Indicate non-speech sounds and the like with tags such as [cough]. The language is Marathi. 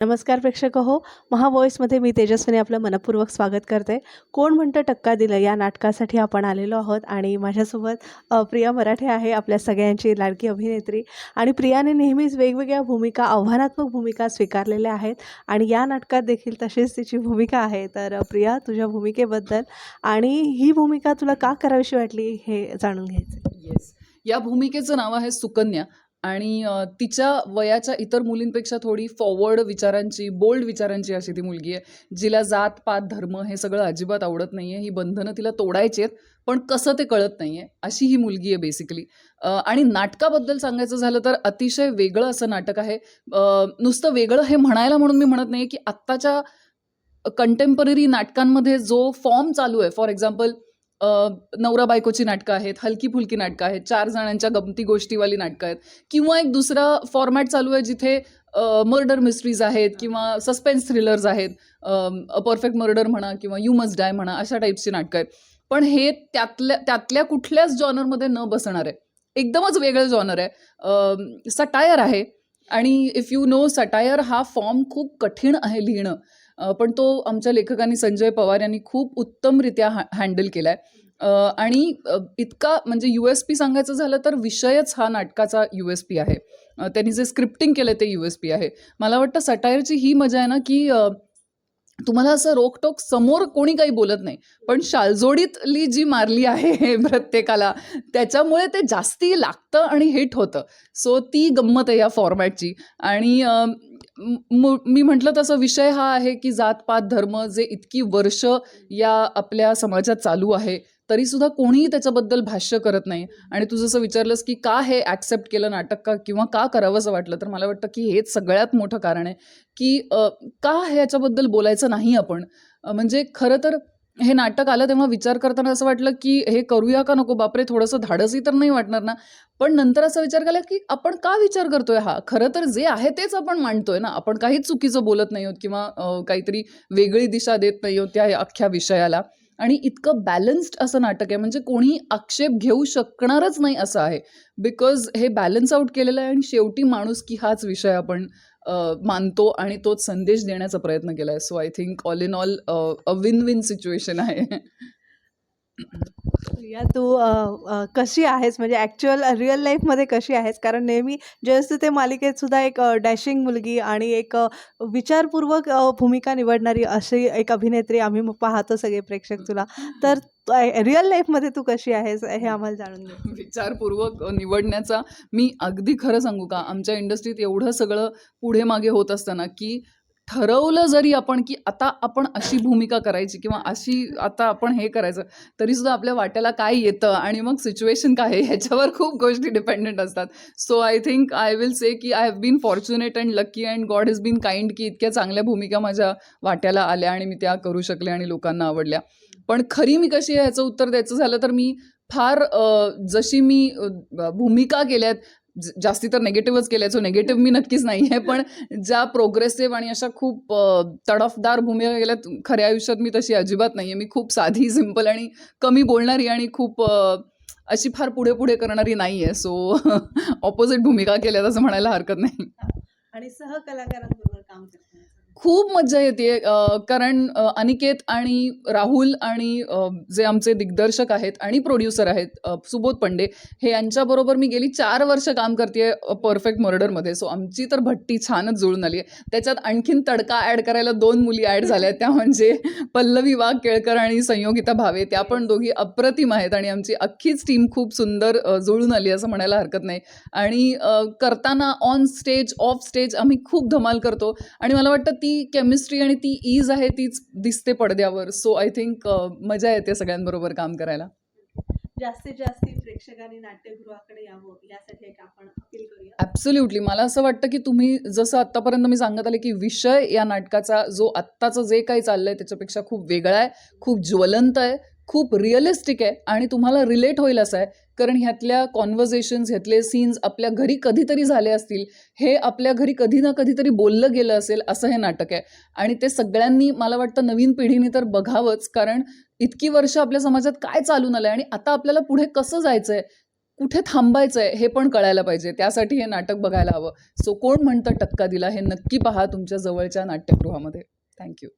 नमस्कार प्रेक्षक हो महा व्हॉईसमध्ये मी तेजस्विनी आपलं मनपूर्वक स्वागत करते. कोण म्हणतं टक्का दिलं या नाटकासाठी आपण आलेलो आहोत आणि माझ्यासोबत प्रिया मराठे आहे आपल्या सगळ्यांची लाडकी अभिनेत्री आणि प्रियाने नेहमीच वेगवेगळ्या भूमिका आव्हानात्मक भूमिका स्वीकारलेल्या आहेत आणि या नाटकात देखील तशीच तिची भूमिका आहे. तर प्रिया तुझ्या भूमिकेबद्दल आणि ही भूमिका तुला का करावीशी वाटली हे जाणून घ्यायचं येस या भूमिकेचं नाव आहे सुकन्या. आणि अ, तिच्या वयाच्या इतर मुलींपेक्षा थोडी फॉरवर्ड विचारांची बोल्ड विचारांची अशी ती मुलगी आहे जिला जात पात धर्म हे सगळं अजिबात आवडत नाही आहे ही बंधनं तिला तोडायची आहेत पण कसं ते कळत नाही आहे अशी ही मुलगी आहे बेसिकली आणि नाटकाबद्दल सांगायचं झालं तर अतिशय वेगळं असं नाटक आहे. अ, नुसतं वेगळं हे म्हणायला म्हणून मी म्हणत नाही की आत्ताच्या कंटेम्पररी नाटकांमध्ये जो फॉर्म चालू आहे फॉर एक्झाम्पल नवरा बायकोची नाटकं आहेत हलकी फुलकी नाटकं आहेत चार जणांच्या गमती गोष्टीवाली नाटकं आहेत किंवा एक दुसरा फॉर्मॅट चालू आहे जिथे मर्डर मिस्ट्रीज आहेत किंवा सस्पेन्स थ्रिलर्स आहेत. परफेक्ट मर्डर म्हणा किंवा यू मस्ट डाय म्हणा अशा टाईपची नाटकं आहेत. पण हे त्यातल्या त्यातल्या कुठल्याच जॉनरमध्ये न बसणार आहे. एकदमच वेगळं जॉनर आहे. सटायर आहे. आणि इफ यू नो सटायर हा फॉर्म खूप कठीण आहे लिहिणं. पण तो आमच्या लेखकांनी संजय पवार यांनी खूप उत्तमरित्या हॅ हँडल केला आहे आणि इतका म्हणजे यू एस पी सांगायचं झालं तर विषयच हा नाटकाचा यू एस पी आहे. त्यांनी जे स्क्रिप्टिंग केलं ते यू एस पी आहे. मला वाटतं सटायरची ही मजा आहे ना की तुम्हाला असं रोकटोक समोर कोणी काही बोलत नाही पण शालजोडीतली जी मारली आहे प्रत्येकाला त्याच्यामुळे ते जास्ती लागतं आणि हिट होतं. सो ती गंमत आहे या फॉर्मॅटची आणि म- मी म्हटलं तसं विषय हा आहे की जातपात धर्म जे इतकी वर्ष या आपल्या समाजात चालू आहे तरीसुद्धा कोणीही त्याच्याबद्दल भाष्य करत नाही. आणि तू जसं विचारलंस की का हे ॲक्सेप्ट केलं नाटक का किंवा का करावंसं वाटलं तर मला वाटतं की हेच सगळ्यात मोठं कारण आहे की का ह्याच्याबद्दल बोलायचं नाही आपण? म्हणजे खरं तर हे नाटक आलं तेव्हा विचार करताना असं वाटलं की हे करूया का नको? बापरे थोडंसं धाडसही तर नाही वाटणार ना? पण नंतर असा विचार केला की आपण का विचार करतोय हा? खरं तर जे आहे तेच आपण मांडतोय ना? आपण काहीच चुकीचं बोलत नाही आहोत किंवा काहीतरी वेगळी दिशा देत नाही आहोत त्या अख्ख्या विषयाला. आणि इतकं बॅलन्स्ड असं नाटक आहे म्हणजे कोणी आक्षेप घेऊ शकणारच नाही असं आहे. बिकॉज हे बॅलन्स आउट केलेलं आहे आणि शेवटी माणूस की हाच विषय आपण मानतो आणि तोच संदेश देण्याचा प्रयत्न केला आहे so I think all in all a win win situation आहे. प्रिया तू अ, अ, कशी आहेस? म्हणजे ॲक्च्युअल रिअल लाईफमध्ये कशी आहेस? कारण नेहमी जे ते मालिकेत सुद्धा एक डॅशिंग मुलगी आणि एक अ, विचारपूर्वक अ, भूमिका निवडणारी अशी एक अभिनेत्री आम्ही मग पाहतो सगळे प्रेक्षक तुला. तर रिअल लाईफमध्ये तू कशी आहेस? हे आम्हाला जाणून घे [laughs] विचारपूर्वक निवडण्याचा मी अगदी खरं सांगू का? आमच्या इंडस्ट्रीत एवढं सगळं पुढे मागे होत असताना की ठरवलं जरी आपण की आता आपण अशी भूमिका करायची किंवा अशी आता आपण हे करायचं तरीसुद्धा आपल्या वाट्याला काय येतं आणि मग सिच्युएशन काय आहे ह्याच्यावर खूप गोष्टी डिपेंडंट असतात. So I think I will say की I have been fortunate and lucky and God is been kind की इतक्या चांगल्या भूमिका माझ्या वाट्याला आल्या आणि मी त्या करू शकले आणि लोकांना आवडल्या. पण खरी मी कशी आहे ह्याचं उत्तर द्यायचं झालं तर मी फार जशी मी भूमिका केल्यात जास्ती तर नेगेटिव्हच केल्या सो नेगेटिव्ह मी नक्कीच नाही आहे [laughs] पण ज्या प्रोग्रेसिव्ह आणि अशा खूप तडफदार भूमिका केल्यात खऱ्या आयुष्यात मी तशी अजिबात नाही आहे मी खूप साधी सिंपल आणि कमी बोलणारी आणि खूप अशी फार पुढे पुढे करणारी नाही आहे सो ऑपोजिट भूमिका केल्यात असं म्हणायला हरकत नाही. आणि सहकलाकारांबरोबर काम खूप मज्जा येते कारण अनिकेत आणि राहुल आणि जे आमचे दिग्दर्शक आहेत आणि प्रोड्युसर आहेत सुबोध पंडे हे यांच्याबरोबर मी गेली चार वर्ष काम करते परफेक्ट मर्डरमध्ये सो आमची तर भट्टी छानच जुळून आली आहे. त्याच्यात आणखीन तडका ॲड करायला दोन मुली ॲड झाल्या आहेत त्या म्हणजे पल्लवी वाघ केळकर आणि संयोगिता भावे. त्या पण दोघी अप्रतिम आहेत आणि आमची अख्खीच टीम खूप सुंदर जुळून आली असं म्हणायला हरकत नाही. आणि करताना ऑन स्टेज ऑफ स्टेज आम्ही खूप धमाल करतो. आणि मला वाटतं ती केमिस्ट्री आणि ती ईज आहे तीच दिसते पडद्यावर. सो आय थिंक मजा येते सगळ्यांबरोबर काम करायला. जास्तीत जास्त प्रेक्षकांनी नाट्यगृहाकडे यावं यासाठी एक आपण अपील करूया. ॲब्सोल्युटली मला असं वाटतं की तुम्ही जसं आत्तापर्यंत मी सांगत आले की विषय या नाटकाचा जो आत्ताचं जे काही चाललंय त्याच्यापेक्षा खूप वेगळा आहे खूप ज्वलंत आहे. खूप रिअलिस्टिक आहे आणि तुम्हाला रिलेट होईल असं आहे. कारण ह्यातल्या कॉन्व्हर्जेशन्स ह्यातले सीन्स आपल्या घरी कधीतरी झाले असतील हे आपल्या घरी कधी ना कधीतरी बोललं गेलं असेल असं हे नाटक आहे. आणि ते सगळ्यांनी मला वाटतं नवीन पिढीने तर बघावंच कारण इतकी वर्ष आपल्या समाजात काय चालून आलं आणि आता आपल्याला पुढे कसं जायचं आहे कुठे थांबायचं आहे हे पण कळायला पाहिजे. त्यासाठी हे नाटक बघायला हवं. सो कोण म्हणतं टक्का दिला हे नक्की पहा तुमच्या जवळच्या नाट्यगृहामध्ये. थँक्यू